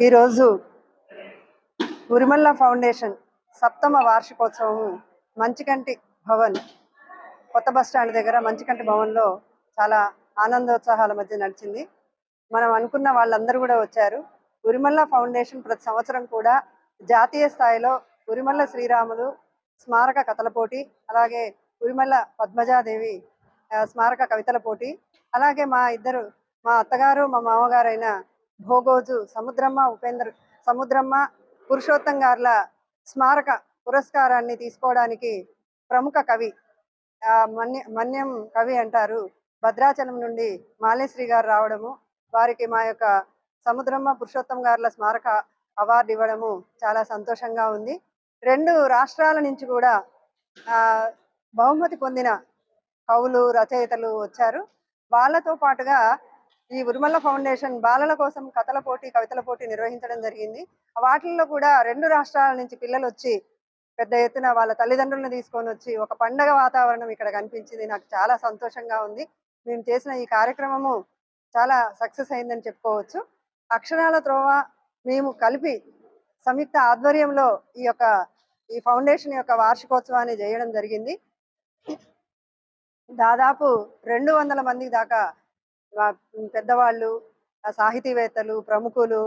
ఈరోజు ఉరిమల్ల ఫౌండేషన్ సప్తమ వార్షికోత్సవం మంచికంటి భవన్ కొత్త బస్ స్టాండ్ దగ్గర మంచికంటి భవన్లో చాలా ఆనందోత్సాహాల మధ్య నడిచింది. మనం అనుకున్న వాళ్ళందరూ కూడా వచ్చారు. ఉరిమల్ల ఫౌండేషన్ ప్రతి సంవత్సరం కూడా జాతీయ స్థాయిలో ఉరిమల్ల శ్రీరాములు స్మారక కథల పోటీ అలాగే ఉరిమల్ల పద్మజాదేవి స్మారక కవితల పోటీ అలాగే మా ఇద్దరు మా అత్తగారు మా మామగారైన భోగోజు సముద్రమ్మ ఉపేంద్ర సముద్రమ్మ పురుషోత్తం గార్ల స్మారక పురస్కారాన్ని తీసుకోవడానికి ప్రముఖ కవి మన్య మన్యం కవి అంటారు. భద్రాచలం నుండి మాలేశ్రీ గారు రావడము వారికి మా యొక్క సముద్రమ్మ పురుషోత్తం గారుల స్మారక అవార్డు ఇవ్వడము చాలా సంతోషంగా ఉంది. రెండు రాష్ట్రాల నుంచి కూడా బహుమతి పొందిన కవులు రచయితలు వచ్చారు. వాళ్ళతో పాటుగా ఈ ఉరుమల్ల ఫౌండేషన్ బాలల కోసం కథల పోటీ కవితల పోటీ నిర్వహించడం జరిగింది. వాటిల్లో కూడా రెండు రాష్ట్రాల నుంచి పిల్లలు వచ్చి పెద్ద ఎత్తున వాళ్ళ తల్లిదండ్రులను తీసుకొని వచ్చి ఒక పండగ వాతావరణం ఇక్కడ కనిపించింది. నాకు చాలా సంతోషంగా ఉంది. మేము చేసిన ఈ కార్యక్రమము చాలా సక్సెస్ అయిందని చెప్పుకోవచ్చు. అక్షరాల త్రోవ మేము కలిపి సంయుక్త ఆధ్వర్యంలో ఈ యొక్క ఈ ఫౌండేషన్ యొక్క వార్షికోత్సవాన్ని చేయడం జరిగింది. దాదాపు రెండు వందల మంది దాకా పెద్దవాళ్ళు సాహితీవేత్తలు ప్రముఖులు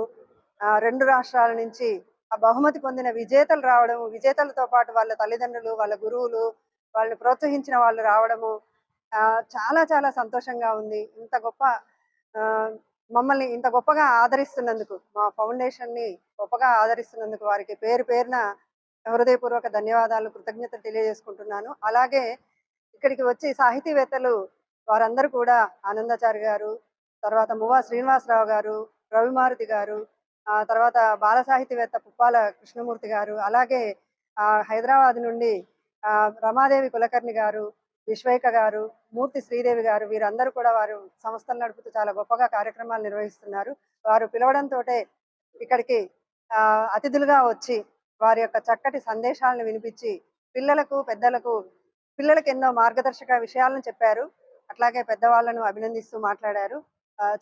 రెండు రాష్ట్రాల నుంచి ఆ బహుమతి పొందిన విజేతలు రావడం విజేతలతో పాటు వాళ్ళ తల్లిదండ్రులు వాళ్ళ గురువులు వాళ్ళని ప్రోత్సహించిన వాళ్ళు రావడము ఆ, చాలా చాలా సంతోషంగా ఉంది. ఇంత గొప్ప ఆ, మమ్మల్ని ఇంత గొప్పగా ఆదరిస్తున్నందుకు మా ఫౌండేషన్ని గొప్పగా ఆదరిస్తున్నందుకు వారికి పేరు పేరున హృదయపూర్వక ధన్యవాదాలు కృతజ్ఞతలు తెలియజేసుకుంటున్నాను. అలాగే ఇక్కడికి వచ్చి సాహితీవేత్తలు వారందరూ కూడా ఆనందాచారి గారు తర్వాత మువా శ్రీనివాసరావు గారు రవిమారుతి గారు ఆ తర్వాత బాల సాహితీవేత్త పుప్పాల కృష్ణమూర్తి గారు అలాగే ఆ హైదరాబాద్ నుండి ఆ రమాదేవి కులకర్ణి గారు విశ్వైక గారు మూర్తి శ్రీదేవి గారు వీరందరూ కూడా వారు సంస్థలు నడుపుతూ చాలా గొప్పగా కార్యక్రమాలు నిర్వహిస్తున్నారు. వారు పిలవడంతో ఇక్కడికి ఆ అతిథులుగా వచ్చి వారి యొక్క చక్కటి సందేశాలను వినిపించి పిల్లలకు పెద్దలకు పిల్లలకు ఎన్నో మార్గదర్శక విషయాలను చెప్పారు. అట్లాగే పెద్దవాళ్ళను అభినందిస్తూ మాట్లాడారు.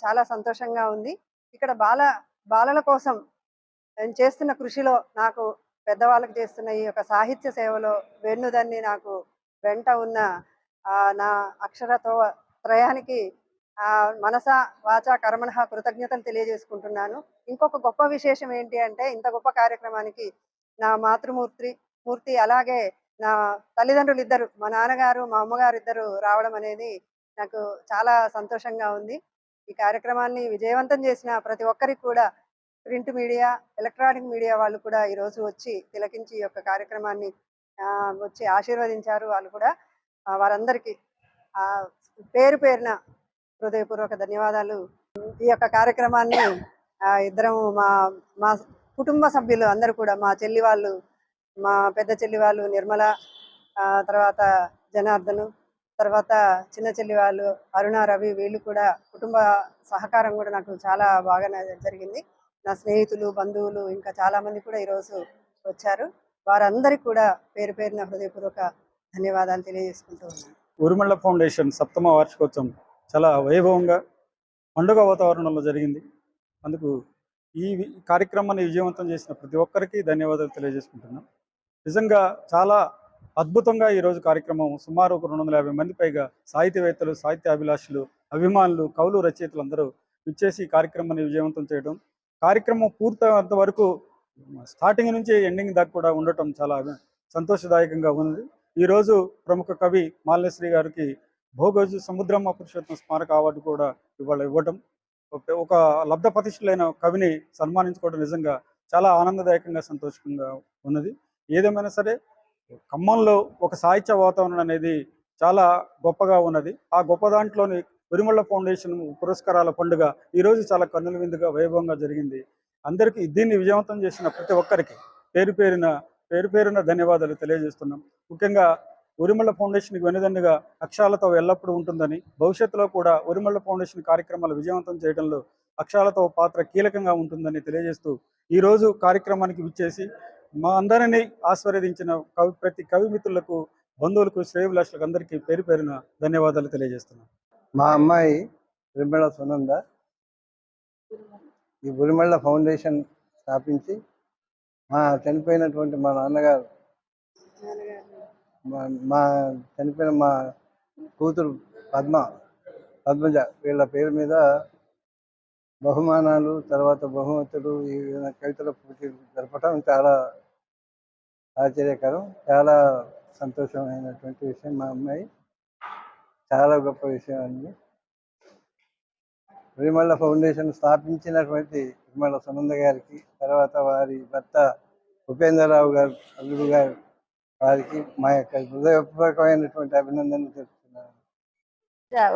చాలా సంతోషంగా ఉంది. ఇక్కడ బాల బాలల కోసం నేను చేస్తున్న కృషిలో నాకు పెద్దవాళ్ళకి చేస్తున్న ఈ యొక్క సాహిత్య సేవలో వెన్నుదన్ని నాకు వెంట ఉన్న ఆ, నా అక్షరతో త్రయానికి మనస వాచ కర్మణ కృతజ్ఞతలు తెలియజేసుకుంటున్నాను. ఇంకొక గొప్ప విశేషం ఏంటి అంటే ఇంత గొప్ప కార్యక్రమానికి నా మాతృమూర్తి మూర్తి అలాగే నా తల్లిదండ్రులు ఇద్దరు మా నాన్నగారు మా అమ్మగారు ఇద్దరు రావడం అనేది నాకు చాలా సంతోషంగా ఉంది. ఈ కార్యక్రమాన్ని విజయవంతం చేసిన ప్రతి ఒక్కరికి కూడా ప్రింట్ మీడియా ఎలక్ట్రానిక్ మీడియా వాళ్ళు కూడా ఈరోజు వచ్చి తిలకించి ఈ యొక్క కార్యక్రమాన్ని వచ్చి ఆశీర్వదించారు. వాళ్ళు కూడా వారందరికీ పేరు పేరున హృదయపూర్వక ధన్యవాదాలు. ఈ యొక్క కార్యక్రమాన్ని ఇద్దరం మా మా కుటుంబ సభ్యులు అందరూ కూడా మా చెల్లి వాళ్ళు మా పెద్ద చెల్లి వాళ్ళు నిర్మల తర్వాత జనార్దను తర్వాత చిన్న చెల్లి వాళ్ళు అరుణ రవి వీళ్ళు కూడా కుటుంబ సహకారం కూడా నాకు చాలా బాగానే జరిగింది. నా స్నేహితులు బంధువులు ఇంకా చాలామంది కూడా ఈరోజు వచ్చారు. వారందరికీ కూడా పేరు పేరున హృదయపూర్వక ధన్యవాదాలు తెలియజేసుకుంటూ ఉన్నాను. ఉరుమళ్ళ ఫౌండేషన్ సప్తమ వార్షికోత్సవం చాలా వైభవంగా పండుగ వాతావరణంలో జరిగింది. అందుకు ఈ కార్యక్రమాన్ని విజయవంతం చేసిన ప్రతి ఒక్కరికి ధన్యవాదాలు తెలియజేసుకుంటున్నాం నిజంగా చాలా అద్భుతంగా ఈరోజు కార్యక్రమం సుమారు ఒక రెండు వందల యాభై మంది పైగా సాహిత్యవేత్తలు సాహిత్య అభిలాషులు అభిమానులు కవులు రచయితలు అందరూ విచ్చేసి ఈ కార్యక్రమాన్ని విజయవంతం చేయడం. కార్యక్రమం పూర్తయ్యేంత వరకు స్టార్టింగ్ నుంచి ఎండింగ్ దాకా కూడా ఉండటం చాలా సంతోషదాయకంగా ఉంది ఈరోజు ప్రముఖ కవి మాల్యశ్రీ గారికి భోగోజు సముద్రమ్మ పురుషోత్తం స్మారక అవార్డు కూడా ఇవాళ ఇవ్వటం. ఒక- ఒక లబ్ధ ప్రతిష్ఠులైన కవిని సన్మానించుకోవడం నిజంగా చాలా ఆనందదాయకంగా సంతోషంగా ఉన్నది. ఏదేమైనా సరే ఖమ్మంలో ఒక సాహిత్య వాతావరణం అనేది చాలా గొప్పగా ఉన్నది. ఆ గొప్ప దాంట్లోని ఉరిమళ్ళ ఫౌండేషన్ పురస్కారాల పండుగ ఈరోజు చాలా కన్నుల విందుగా వైభవంగా జరిగింది. అందరికీ దీన్ని విజయవంతం చేసిన ప్రతి ఒక్కరికి పేరు పేరిన పేరు పేరున ధన్యవాదాలు తెలియజేస్తున్నాం. ముఖ్యంగా ఉరిమళ్ళ ఫౌండేషన్కి వెనుదండుగా అక్షరాలతో ఎల్లప్పుడూ ఉంటుందని భవిష్యత్తులో కూడా ఉరిమళ్ళ ఫౌండేషన్ కార్యక్రమాలు విజయవంతం చేయడంలో అక్షరాలతో పాత్ర కీలకంగా ఉంటుందని తెలియజేస్తూ ఈరోజు కార్యక్రమానికి విచ్చేసి మా అందరినీ ఆశీర్వదించిన కవి ప్రతి కవి మిత్రులకు బంధువులకు శ్రేయభిలాషులకు అందరికీ పేరు పేరున ధన్యవాదాలు తెలియజేస్తున్నాం. మా అమ్మాయి రిమ్మళ్ళ సునంద ఈ బురిమళ్ళ ఫౌండేషన్ స్థాపించి మా చనిపోయినటువంటి మా నాన్నగారు మా మా చనిపోయిన మా కూతురు పద్మ పద్మజ వీళ్ళ పేరు మీద బహుమానాలు తర్వాత బహుమతులు ఈ విధంగా కవితల పోటీలు జరపడం చాలా ఆశ్చర్యకరం. చాలా సంతోషమైనటువంటి విషయం మా అమ్మాయి. చాలా గొప్ప విషయం అండి. విమల ఫౌండేషన్ స్థాపించినటువంటి విమల సునంద గారికి తర్వాత వారి భర్త ఉపేంద్రరావు గారు అల్లుడు గారు వారికి మా యొక్క హృదయపూర్వకమైనటువంటి అభినందనలు తెలుపుతున్నాను.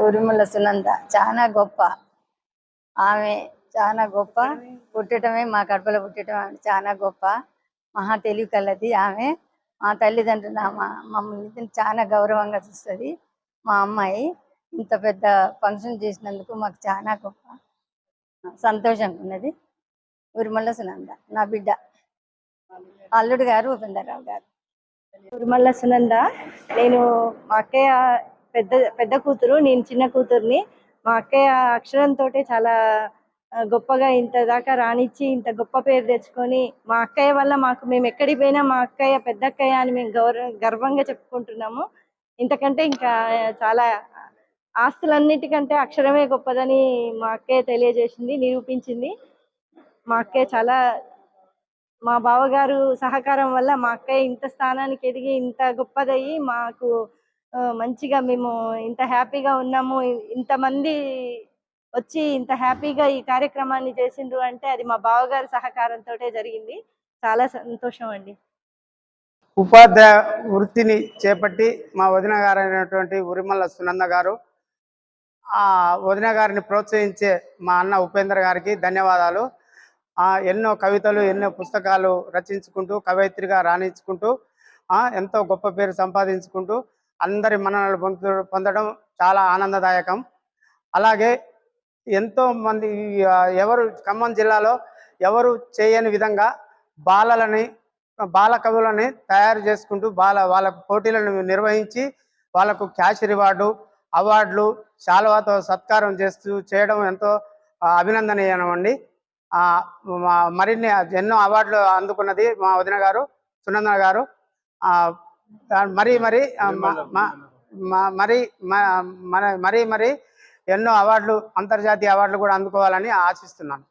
ఉరుముల సునంద చాలా గొప్ప. ఆమె చాలా గొప్ప. పుట్టడమే మా కడుపులో పుట్టడం ఆమె చాలా గొప్ప. మహా తెలివి కలది ఆమె. మా తల్లిదండ్రులు మా మమ్మల్ని చాలా గౌరవంగా చూస్తుంది. మా అమ్మాయి ఇంత పెద్ద ఫంక్షన్ చేసినందుకు మాకు చాలా గొప్ప సంతోషంగా ఉన్నది. ఉరుమల్ల సునంద నా బిడ్డ. అల్లుడు గారు ఉపేందర్రావు గారు. ఉరుమల్ల సునంద నేను మా అక్కయ్య పెద్ద పెద్ద కూతురు నేను చిన్న కూతుర్ని. మా అక్కయ్య అక్షరంతో చాలా గొప్పగా ఇంత దాకా రానిచ్చి ఇంత గొప్ప పేరు తెచ్చుకొని మా అక్కయ్య వల్ల మాకు మేము ఎక్కడికి పోయినా మా అక్కయ్య పెద్ద అక్కయ్య అని మేము గౌరవ గర్వంగా చెప్పుకుంటున్నాము. ఇంతకంటే ఇంకా చాలా ఆస్తులన్నిటికంటే అక్షరమే గొప్పదని మా అక్కయ్య తెలియజేసింది నిరూపించింది. మా అక్కయ్య చాలా మా బావగారు సహకారం వల్ల మా అక్కయ్య ఇంత స్థానానికి ఎదిగి ఇంత గొప్పదయ్యి మాకు మంచిగా మేము ఇంత హ్యాపీగా ఉన్నాము. ఇంతమంది వచ్చి ఇంత హ్యాపీగా ఈ కార్యక్రమాన్ని చేసిండ్రు అంటే అది మా బావగారి సహకారంతో జరిగింది. చాలా సంతోషం అండి. ఉపాధ్యాయ వృత్తిని చేపట్టి మా వదిన గారు అయినటువంటి ఉరిమల్ల సునంద గారు ఆ వదిన గారిని ప్రోత్సహించే మా అన్న ఉపేంద్ర గారికి ధన్యవాదాలు. ఎన్నో కవితలు ఎన్నో పుస్తకాలు రచించుకుంటూ కవయిత్రిగా రాణించుకుంటూ ఎంతో గొప్ప పేరు సంపాదించుకుంటూ అందరి మన్ననలు పొందడం చాలా ఆనందదాయకం. అలాగే ఎంతో మంది ఎవరు ఖమ్మం జిల్లాలో ఎవరు చేయని విధంగా బాలలని బాల కవులని తయారు చేసుకుంటూ బాల వాళ్ళ పోటీలను నిర్వహించి వాళ్ళకు క్యాష్ రివార్డు అవార్డులు శాలువాతో సత్కారం చేస్తూ చేయడం ఎంతో ఆ, అభినందనీయం అండి ఆ, మా- మరిన్ని ఎన్నో అవార్డులు అందుకున్నది మా వదిన గారు సునంద గారు. మరి మరి మరి మరి మరి ఎన్నో అవార్డులు అంతర్జాతీయ అవార్డులు కూడా అందుకోవాలని ఆశిస్తున్నాను.